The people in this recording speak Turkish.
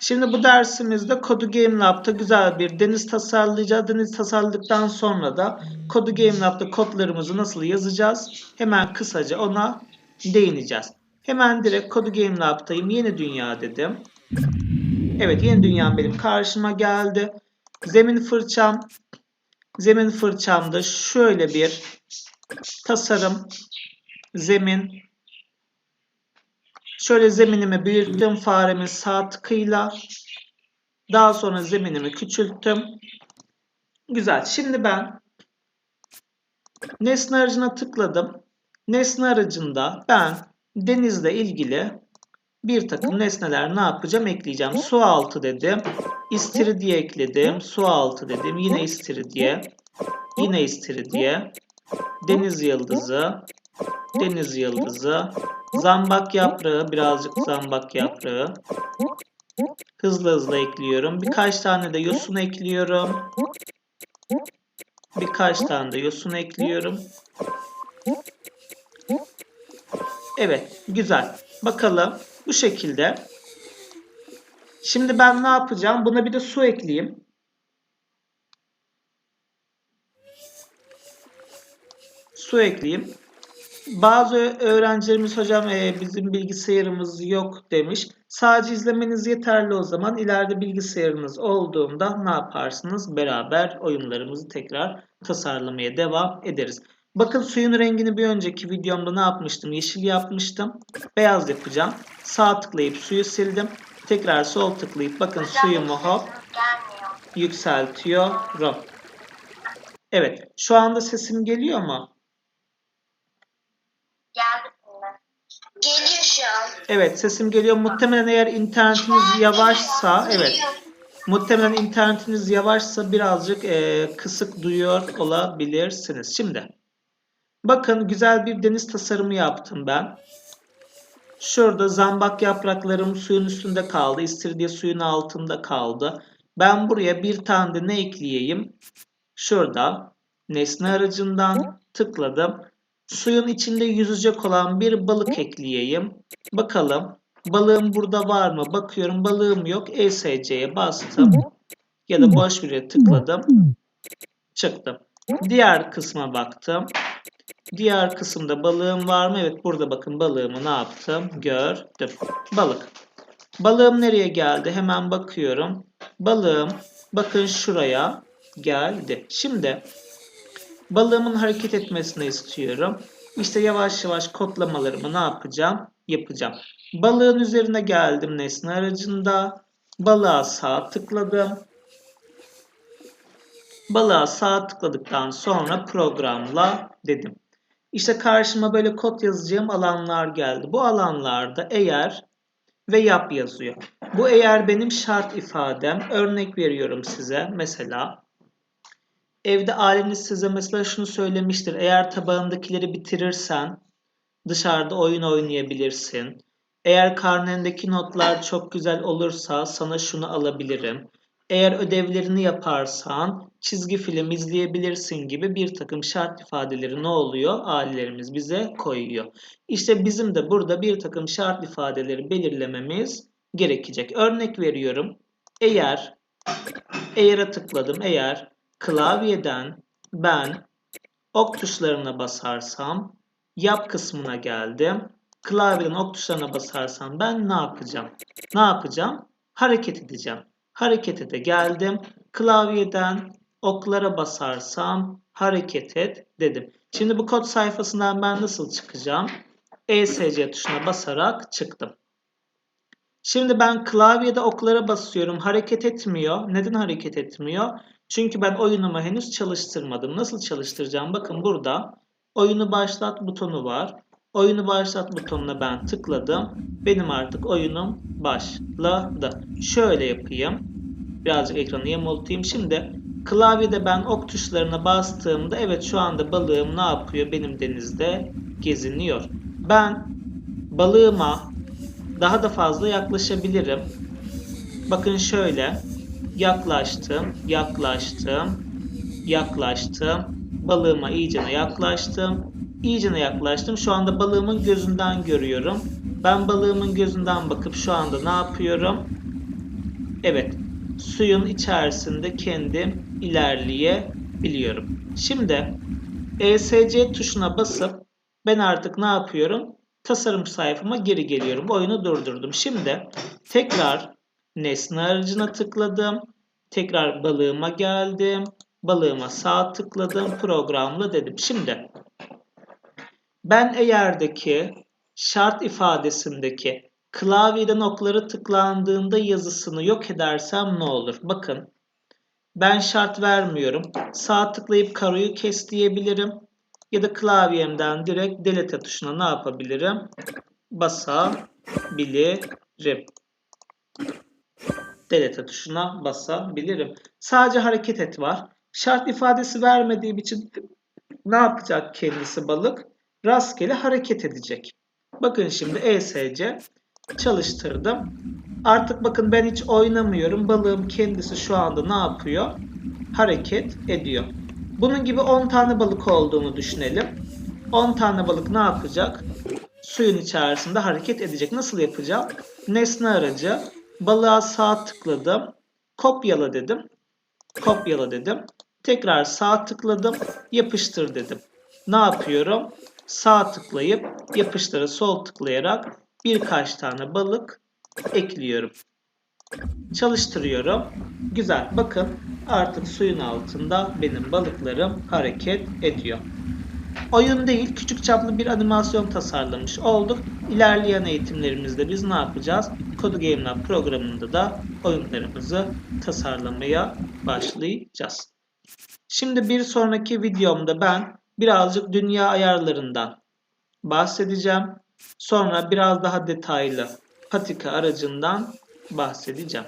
Şimdi bu dersimizde Kodu Game Lab'da güzel bir deniz tasarlayacağız. Deniz tasarladıktan sonra da Kodu Game Lab'da kodlarımızı nasıl yazacağız? Hemen kısaca ona değineceğiz. Hemen direkt Kodu Game Lab'dayım. Yeni dünya dedim. Evet yeni dünyam benim karşıma geldi. Zemin fırçam. Zemin fırçamda şöyle bir tasarım. Zemin. Şöyle zeminimi büyüttüm faremin sağ tıkıyla. Daha sonra zeminimi küçülttüm. Güzel. Şimdi ben nesne aracına tıkladım. Nesne aracında ben denizle ilgili bir takım nesneler ne yapacağım? Ekleyeceğim. Su altı dedim. İstiridye ekledim. Su altı dedim. Yine istiridye. Yine istiridye. Deniz yıldızı. Deniz yıldızı. Zambak yaprağı. Birazcık zambak yaprağı. Hızlı hızlı ekliyorum. Birkaç tane de yosun ekliyorum. Birkaç tane de yosun ekliyorum. Evet, güzel. Bakalım bu şekilde. Şimdi ben ne yapacağım? Buna bir de su ekleyeyim. Su ekleyeyim. Bazı öğrencilerimiz hocam e, bizim bilgisayarımız yok demiş. Sadece izlemeniz yeterli o zaman. İleride bilgisayarınız olduğunda ne yaparsınız? Beraber oyunlarımızı tekrar tasarlamaya devam ederiz. Bakın suyun rengini bir önceki videomda ne yapmıştım? Yeşil yapmıştım. Beyaz yapacağım. Sağ tıklayıp suyu sildim. Tekrar sol tıklayıp bakın suyumu hop yükseltiyorum. Evet. Şu anda sesim geliyor mu? Geldi şimdi. Geliyor şu an. Evet sesim geliyor. Muhtemelen eğer internetiniz yavaşsa evet. Muhtemelen internetiniz yavaşsa birazcık e, kısık duyuyor olabilirsiniz. Şimdi bakın güzel bir deniz tasarımı yaptım ben. Şurada zambak yapraklarım suyun üstünde kaldı. İstiridye suyun altında kaldı. Ben buraya bir tane de ne ekleyeyim? Şurada nesne aracından tıkladım. Suyun içinde yüzecek olan bir balık ekleyeyim. Bakalım balığım burada var mı? Bakıyorum balığım yok. ESC'ye bastım. Ya da boş bir yere tıkladım. Çıktım. Diğer kısma baktım. Diğer kısımda balığım var mı? Evet burada bakın balığımı ne yaptım? Gördüm. Balık. Balığım nereye geldi? Hemen bakıyorum. Balığım bakın şuraya geldi. Şimdi balığımın hareket etmesini istiyorum. İşte yavaş yavaş kodlamalarımı ne yapacağım? Yapacağım. Balığın üzerine geldim nesne aracında. Balığa sağ tıkladım. Balığa sağ tıkladıktan sonra programla dedim. İşte karşıma böyle kod yazacağım alanlar geldi. Bu alanlarda eğer ve yap yazıyor. Bu eğer benim şart ifadem. Örnek veriyorum size. Mesela evde aileniz size mesela şunu söylemiştir. Eğer tabağındakileri bitirirsen dışarıda oyun oynayabilirsin. Eğer karnendeki notlar çok güzel olursa sana şunu alabilirim. Eğer ödevlerini yaparsan çizgi film izleyebilirsin gibi bir takım şart ifadeleri ne oluyor? Ailelerimiz bize koyuyor. İşte bizim de burada bir takım şart ifadeleri belirlememiz gerekecek. Örnek veriyorum. Eğer eğer'e tıkladım. Eğer klavyeden ben ok tuşlarına basarsam yap kısmına geldim. Klavyeden ok tuşlarına basarsam ben ne yapacağım? Ne yapacağım? Hareket edeceğim. Harekete de geldim. Klavyeden oklara basarsam hareket et dedim. Şimdi bu kod sayfasından ben nasıl çıkacağım? ESC tuşuna basarak çıktım. Şimdi ben klavyede oklara basıyorum. Hareket etmiyor. Neden hareket etmiyor? Çünkü ben oyunumu henüz çalıştırmadım. Nasıl çalıştıracağım? Bakın burada oyunu başlat butonu var. Oyunu başlat butonuna ben tıkladım. Benim artık oyunum başladı. Şöyle yapayım. Birazcık ekranı yamultayım. Şimdi klavyede ben ok tuşlarına bastığımda evet şu anda balığım ne yapıyor? Benim denizde geziniyor. Ben balığıma daha da fazla yaklaşabilirim. Bakın şöyle yaklaştım, yaklaştım, yaklaştım. Balığıma iyicene yaklaştım. İyicene yaklaştım. Şu anda balığımın gözünden görüyorum. Ben balığımın gözünden bakıp şu anda ne yapıyorum? Evet, suyun içerisinde kendim ilerleyebiliyorum. Şimdi ESC tuşuna basıp ben artık ne yapıyorum? Tasarım sayfama geri geliyorum. Oyunu durdurdum. Şimdi tekrar nesne aracına tıkladım. Tekrar balığıma geldim. Balığıma sağ tıkladım. Programla dedim. Şimdi ben eğerdeki şart ifadesindeki klavyeden okları tıklandığında yazısını yok edersem ne olur? Bakın ben şart vermiyorum. Sağ tıklayıp karoyu kes diyebilirim. Ya da klavyemden direkt delete tuşuna ne yapabilirim? Basabilirim. Delete tuşuna basabilirim. Sadece hareket et var. Şart ifadesi vermediğim için ne yapacak kendisi balık? Rastgele hareket edecek. Bakın şimdi ESC çalıştırdım. Artık bakın ben hiç oynamıyorum. Balığım kendisi şu anda ne yapıyor? Hareket ediyor. Bunun gibi 10 tane balık olduğunu düşünelim. 10 tane balık ne yapacak? Suyun içerisinde hareket edecek. Nasıl yapacağım? Nesne aracı. Balığa sağ tıkladım. Kopyala dedim. Kopyala dedim. Tekrar sağ tıkladım. Yapıştır dedim. Ne yapıyorum? Sağ tıklayıp yapıştırı sol tıklayarak birkaç tane balık ekliyorum. Çalıştırıyorum. Güzel. Bakın artık suyun altında benim balıklarım hareket ediyor. Oyun değil, küçük çaplı bir animasyon tasarlamış olduk. İlerleyen eğitimlerimizde biz ne yapacağız? Kodu Game Lab programında da oyunlarımızı tasarlamaya başlayacağız. Şimdi bir sonraki videomda ben birazcık dünya ayarlarından bahsedeceğim. Sonra biraz daha detaylı patika aracından bahsedeceğim.